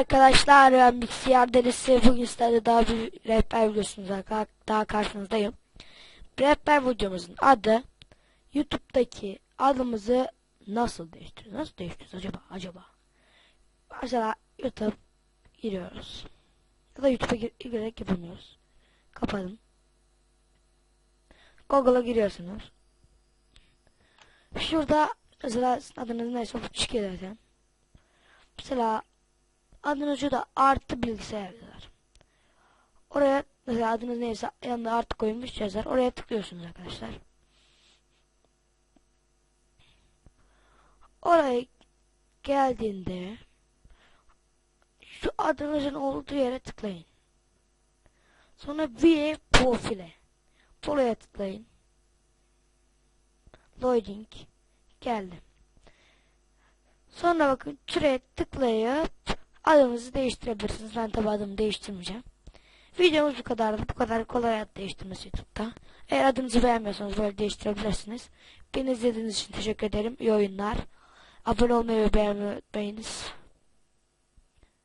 arkadaşlar ben Bilgisayar bugün sizlerle daha bir rehber videosunda daha karşınızdayım. Rehber videomuzun adı YouTube'daki adımızı nasıl değiştiriyoruz? Nasıl değiştiriyoruz acaba? Acaba? Mesela YouTube giriyoruz. Ya da YouTube'a gir girerek yapamıyoruz. Kapatın. Google'a giriyorsunuz. Şurada mesela adınız neyse bu çıkıyor zaten. Mesela adın ucu da artı bilgisayar yazar. Oraya mesela adınız neyse yanında artı koymuş yazar. Oraya tıklıyorsunuz arkadaşlar. Oraya geldiğinde şu adınızın olduğu yere tıklayın. Sonra view profile. Buraya tıklayın. Loading geldi. Sonra bakın şuraya tıklayıp adınızı değiştirebilirsiniz. Ben tabi adımı değiştirmeyeceğim. Videomuz bu kadardı. Bu kadar kolay ad değiştirmesi YouTube'da. Eğer adınızı beğenmiyorsanız böyle değiştirebilirsiniz. Beni izlediğiniz için teşekkür ederim. İyi oyunlar. Abone olmayı ve beğenmeyi unutmayınız.